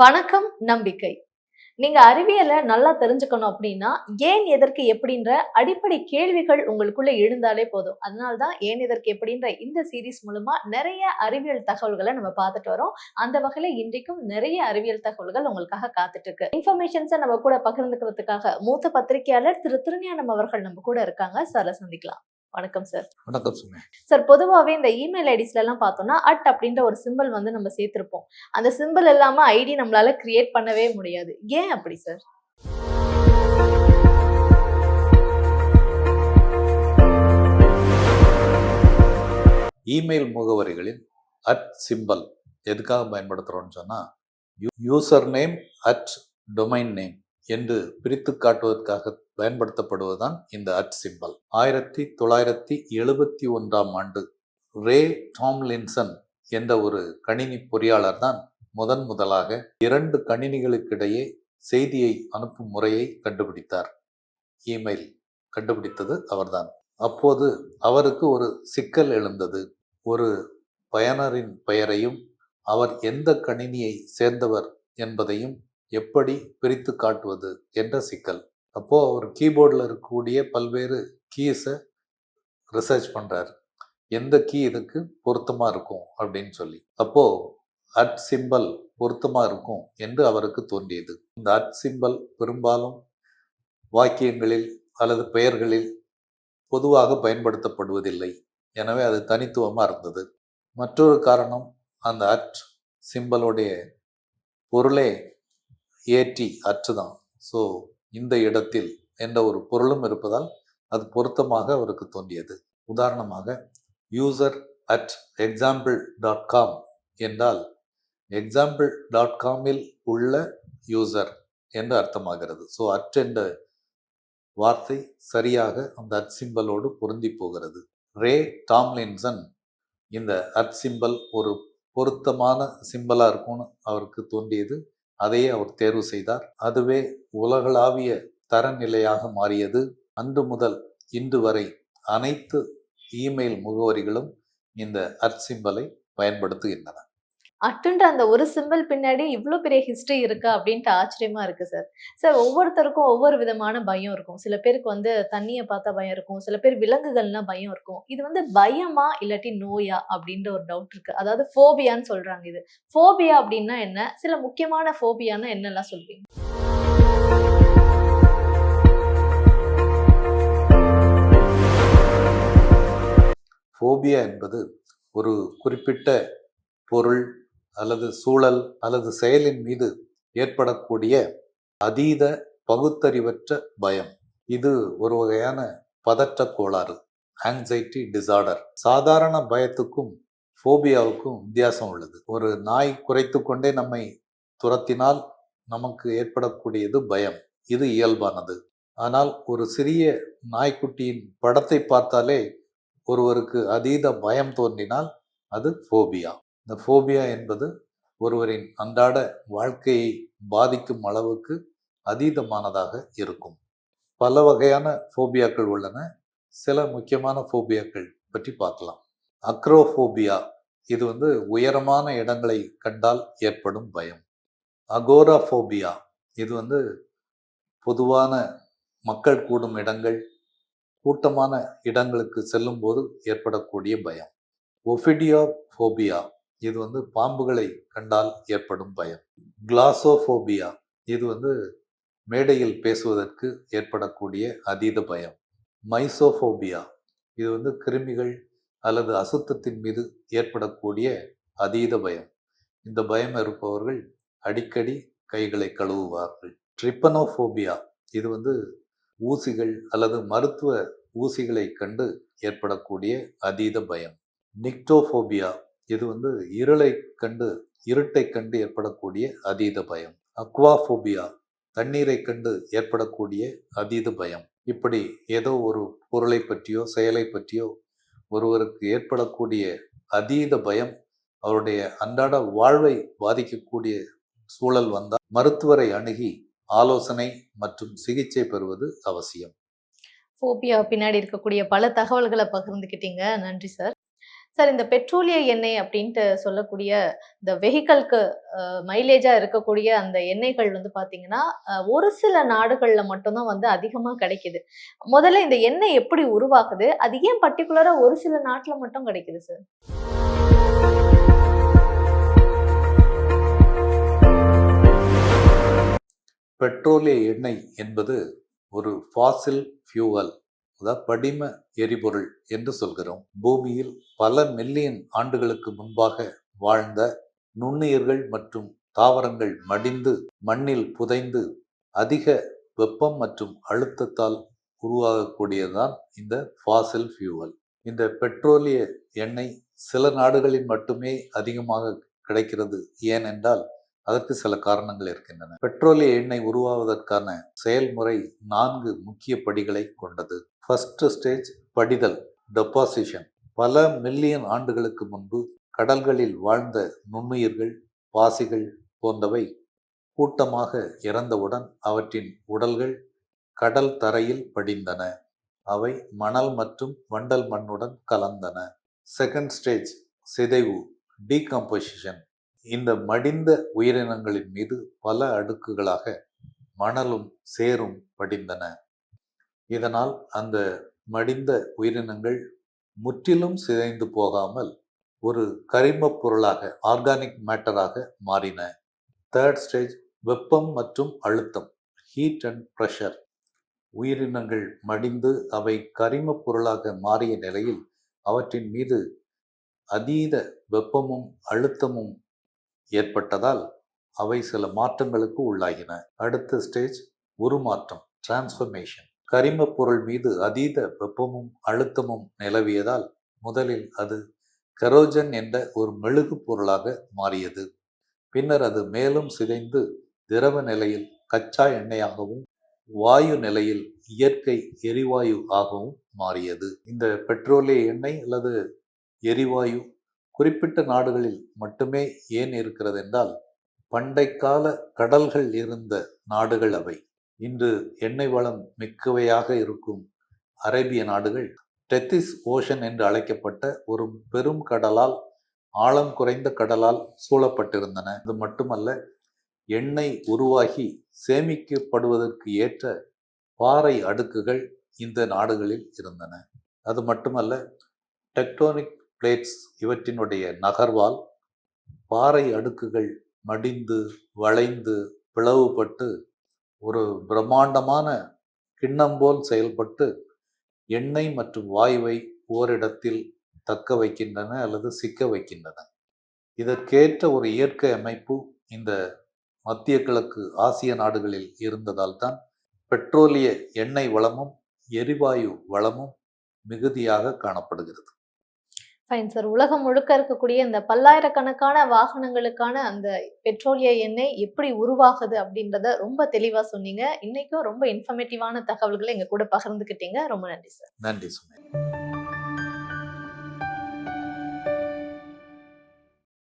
வணக்கம் நம்பிக்கை. நீங்க அறிவியலை நல்லா தெரிஞ்சுக்கணும் அப்படின்னா ஏன் எதற்கு எப்படின்ற அடிப்படை கேள்விகள் உங்களுக்குள்ள எழுந்தாலே போதும். அதனால்தான் ஏன் எதற்கு எப்படின்ற இந்த சீரீஸ் மூலமா நிறைய அறிவியல் தகவல்களை நம்ம பார்த்துட்டு வரோம். அந்த வகையில இன்றைக்கும் நிறைய அறிவியல் தகவல்கள் உங்களுக்காக காத்துட்டு இருக்கு இன்ஃபர்மேஷன்ஸை நம்ம கூட பகிர்ந்துக்கிறதுக்காக மூத்த பத்திரிகையாளர் திரு திருஞானம் அவர்கள் நம்ம கூட இருக்காங்க. சார சந்திக்கலாம். வணக்கம் சார் வணக்கம் சார் பொதுவாகவே இந்த இமெயில் ஐடிஸ்ல எல்லாம் பார்த்தோம்னா அட் அப்படின்ற ஒரு சிம்பிள் வந்து நம்ம சேர்த்திருப்போம். அந்த சிம்பிள் இல்லாம ஐடி நம்மளால கிரியேட் பண்ணவே முடியாது. ஏன் அப்படி சார் இமெயில் முகவரிகளில் அட் சிம்பல் எதுக்காக பயன்படுத்துகிறோம்னு சொன்னால் user name at domain name என்று பிரித்து காட்டுவதற்காக பயன்படுத்தப்படுவதுதான் இந்த அட் சிம்பல் ஆயிரத்தி தொள்ளாயிரத்தி எழுபத்தி ஒன்றாம் ஆண்டு ரே டாம்லின்சன் என்ற ஒரு கணினி பொறியாளர் தான் முதன் முதலாக இரண்டு கணினிகளுக்கிடையே செய்தியை அனுப்பும் முறையை கண்டுபிடித்தார். இமெயில் கண்டுபிடித்தது அவர்தான். அப்போது அவருக்கு ஒரு சிக்கல் எழுந்தது. ஒரு பயனரின் பெயரையும் அவர் எந்த கணினியை சேர்ந்தவர் என்பதையும் எப்படி பிரித்து காட்டுவது என்ற சிக்கல். அப்போது அவர் கீபோர்டில் இருக்கக்கூடிய பல்வேறு கீஸை ரிசர்ச் பண்ணுறாரு எந்த கீ இதுக்கு பொருத்தமாக இருக்கும் அப்படின்னு சொல்லி. அப்போது அட் சிம்பல் பொருத்தமாக இருக்கும் என்று அவருக்கு தோன்றியது. இந்த அட் சிம்பல் பெரும்பாலும் வாக்கியங்களில் அல்லது பெயர்களில் பொதுவாக பயன்படுத்தப்படுவதில்லை. எனவே அது தனித்துவமாக இருந்தது. மற்றொரு காரணம் அந்த அட் சிம்பலுடைய பொருளே ஏற்றி அற்றுதான். ஸோ இந்த இடத்தில் என்ற ஒரு பொருளும் இருப்பதால் அது பொருத்தமாக அவருக்கு தோன்றியது. உதாரணமாக user at example dot com என்றால் எக்ஸாம்பிள் டாட் காமில் உள்ள யூசர் என்று அர்த்தமாகிறது. ஸோ அட் என்ற வார்த்தை சரியாக அந்த அட் சிம்பலோடு பொருந்தி போகிறது. ரே டாம்லின்சன் இந்த அட் சிம்பல் ஒரு பொருத்தமான சிம்பலாக இருக்கும்னு அவருக்கு தோன்றியது. அதையே அவர் தேர்வு செய்தார். அதுவே உலகளாவிய தரநிலையாக மாறியது. அன்று முதல் இன்று வரை அனைத்து இமெயில் முகவரிகளும் இந்த அட் சிம்பலை பயன்படுத்துகின்றன. அட்டுன்ற அந்த ஒரு சிம்பிள் பின்னாடி இவ்வளோ பெரிய ஹிஸ்ட்ரி இருக்கா அப்படின்ட்டு ஆச்சரியமா இருக்கு சார் சார் ஒவ்வொருத்தருக்கும் ஒவ்வொரு விதமான பயம் இருக்கும். சில பேருக்கு வந்து தண்ணியை பார்த்தா பயம் இருக்கும். சில பேர் விலங்குகள்னா பயம் இருக்கும். இது வந்து பயமா இல்லாட்டி நோயா அப்படின்ற ஒரு டவுட் இருக்கு. அதாவது ஃபோபியான்னு சொல்றாங்க இது. ஃபோபியா அப்படின்னா என்ன? சில முக்கியமான ஃபோபியான்னா என்னெல்லாம் சொல்வீங்க ஃபோபியா என்பது ஒரு குறிப்பிட்ட பொருள் அல்லது சூழல் அல்லது செயலின் மீது ஏற்படக்கூடிய அதீத பகுத்தறிவற்ற பயம். இது ஒரு வகையான பதற்ற கோளாறு ஆங்ஸைட்டி டிசார்டர் சாதாரண பயத்துக்கும் ஃபோபியாவுக்கும் வித்தியாசம் உள்ளது. ஒரு நாய் குறைத்து கொண்டே நம்மை துரத்தினால் நமக்கு ஏற்படக்கூடியது பயம். இது இயல்பானது. ஆனால் ஒரு சிறிய நாய்க்குட்டியின் படத்தை பார்த்தாலே ஒருவருக்கு அதீத பயம் தோன்றினால் அது ஃபோபியா இந்த ஃபோபியா என்பது ஒருவரின் அன்றாட வாழ்க்கையை பாதிக்கும் அளவுக்கு அதீதமானதாக இருக்கும். பல வகையான ஃபோபியாக்கள் உள்ளன. சில முக்கியமான ஃபோபியாக்கள் பற்றி பார்க்கலாம். அக்ரோஃபோபியா இது வந்து உயரமான இடங்களை கண்டால் ஏற்படும் பயம். அகோராஃபோபியா இது வந்து பொதுவான மக்கள் கூடும் இடங்கள் கூட்டமான இடங்களுக்கு செல்லும் போது ஏற்படக்கூடிய பயம். ஒஃபிடியா ஃபோபியா இது வந்து பாம்புகளை கண்டால் ஏற்படும் பயம். கிளாசோஃபோபியா இது வந்து மேடையில் பேசுவதற்கு ஏற்படக்கூடிய அதீத பயம். மைசோஃபோபியா இது வந்து கிருமிகள் அல்லது அசுத்தத்தின் மீது ஏற்படக்கூடிய அதீத பயம். இந்த பயம் இருப்பவர்கள் அடிக்கடி கைகளை கழுவுவார்கள். ட்ரிப்பனோஃபோபியா இது வந்து ஊசிகள் அல்லது மருத்துவ ஊசிகளை கண்டு ஏற்படக்கூடிய அதீத பயம். நிக்டோஃபோபியா இது வந்து இருளை கண்டு இருட்டை கண்டு ஏற்படக்கூடிய அதீத பயம். அக்வாஃபோபியா தண்ணீரை கண்டு ஏற்படக்கூடிய அதீத பயம். இப்படி ஏதோ ஒரு பொருளை பற்றியோ செயலை பற்றியோ ஒருவருக்கு ஏற்படக்கூடிய அதீத பயம் அவருடைய அன்றாட வாழ்வை பாதிக்கக்கூடிய சூழல் வந்தால் மருத்துவரை அணுகி ஆலோசனை மற்றும் சிகிச்சை பெறுவது அவசியம். ஃபோபியா பின்னாடி இருக்கக்கூடிய பல தகவல்களை பகிர்ந்துக்கிட்டீங்க நன்றி சார். சார் இந்த பெட்ரோலிய எண்ணெய் அப்படின்ட்டு சொல்லக்கூடிய இந்த வெஹிக்கல்க்கு மைலேஜாக இருக்கக்கூடிய அந்த எண்ணெய்கள் வந்து பார்த்தீங்கன்னா ஒரு சில நாடுகளில் மட்டும்தான் வந்து அதிகமாக கிடைக்குது. முதல்ல இந்த எண்ணெய் எப்படி உருவாக்குது? அது ஏன் பர்டிகுலராக ஒரு சில நாட்டில் மட்டும் கிடைக்குது சார்? பெட்ரோலிய எண்ணெய் என்பது ஒரு ஃபாசில் ஃபியூவல் அதாவது படிம எரிபொருள் என்று சொல்கிறோம். பூமியில் பல மில்லியன் ஆண்டுகளுக்கு முன்பாக வாழ்ந்த நுண்ணுயிர்கள் மற்றும் தாவரங்கள் மடிந்து மண்ணில் புதைந்து அதிக வெப்பம் மற்றும் அழுத்தத்தால் உருவாகக்கூடியதுதான் இந்த ஃபாசில் ஃபியூவல் இந்த பெட்ரோலிய எண்ணெய் சில நாடுகளில் மட்டுமே அதிகமாக கிடைக்கிறது. ஏனென்றால் அதற்கு சில காரணங்கள் இருக்கின்றன. பெட்ரோலிய எண்ணெய் உருவாவதற்கான செயல்முறை நான்கு முக்கிய படிகளை கொண்டது. ஃபர்ஸ்ட் ஸ்டேஜ் படிதல் டெபாசிஷன் பல மில்லியன் ஆண்டுகளுக்கு முன்பு கடல்களில் வாழ்ந்த நுண்ணுயிர்கள் பாசிகள் போன்றவை கூட்டமாக இறந்தவுடன் அவற்றின் உடல்கள் கடல் தரையில் படிந்தன. அவை மணல் மற்றும் வண்டல் மண்ணுடன் கலந்தன. செகண்ட் ஸ்டேஜ் சிதைவு டீகம்போசிஷன் இந்த மடிந்த உயிரினங்களின் மீது பல அடுக்குகளாக மணலும் சேரும் படிந்தன. இதனால் அந்த மடிந்த உயிரினங்கள் முற்றிலும் சிதைந்து போகாமல் ஒரு கரிமப் பொருளாக ஆர்கானிக் மேட்டராக மாறின. தேர்ட் ஸ்டேஜ் வெப்பம் மற்றும் அழுத்தம் ஹீட் அண்ட் ப்ரெஷர் உயிரினங்கள் மடிந்து அவை கரிமப் பொருளாக மாறிய நிலையில் அவற்றின் மீது அதீத வெப்பமும் அழுத்தமும் ஏற்பட்டதால் அவை சில மாற்றங்களுக்கு உள்ளாகின. அடுத்த ஸ்டேஜ் உருமாற்றம் டிரான்ஸ்ஃபர்மேஷன் கரிமப் பொருள் மீது அதீத வெப்பமும் அழுத்தமும் நிலவியதால் முதலில் அது கெரோஜன் என்ற ஒரு மெழுகு பொருளாக மாறியது. பின்னர் அது மேலும் சிதைந்து திரவ நிலையில் கச்சா எண்ணெயாகவும் வாயு நிலையில் இயற்கை எரிவாயு ஆகவும் மாறியது. இந்த பெட்ரோலிய எண்ணெய் அல்லது எரிவாயு குறிப்பிட்ட நாடுகளில் மட்டுமே ஏன் இருக்கிறது என்றால் பண்டைக்கால கடல்கள் இருந்த நாடுகள் அவை. இன்று எண்ணெய் வளம் மிக்கவையாக இருக்கும் அரேபிய நாடுகள் டெத்திஸ் ஓஷன் என்று அழைக்கப்பட்ட ஒரு பெரும் கடலால் ஆழம் குறைந்த கடலால் சூழப்பட்டிருந்தன. இது மட்டுமல்ல எண்ணெய் உருவாகி சேமிக்கப்படுவதற்கு ஏற்ற பாறை அடுக்குகள் இந்த நாடுகளில் இருந்தன. அது மட்டுமல்ல டெக்டோனிக் பிளேட்ஸ் இவற்றினுடைய நகர்வால் பாறை அடுக்குகள் மடிந்து வளைந்து பிளவுபட்டு ஒரு பிரம்மாண்டமான கிண்ணம் போல் செயல்பட்டு எண்ணெய் மற்றும் வாயுவை ஓரிடத்தில் தக்க வைக்கின்றன அல்லது சிக்க வைக்கின்றன. இதற்கேற்ற ஒரு இயற்கை அமைப்பு இந்த மத்திய கிழக்கு ஆசிய நாடுகளில் இருந்ததால் தான் பெட்ரோலிய எண்ணெய் வளமும் எரிவாயு வளமும் மிகுதியாக காணப்படுகிறது. ஃபைன் சார் உலகம் முழுக்க இருக்கக்கூடிய இந்த பல்லாயிரக்கணக்கான வாகனங்களுக்கான அந்த பெட்ரோலிய எண்ணெய் எப்படி உருவாகுது அப்படின்றத ரொம்ப தெளிவா சொன்னீங்க. இன்னைக்கும் ரொம்ப இன்ஃபர்மேட்டிவான தகவல்களை எங்க கூட பகிர்ந்துக்கிட்டீங்க. ரொம்ப நன்றி சார் நன்றி சுமேன்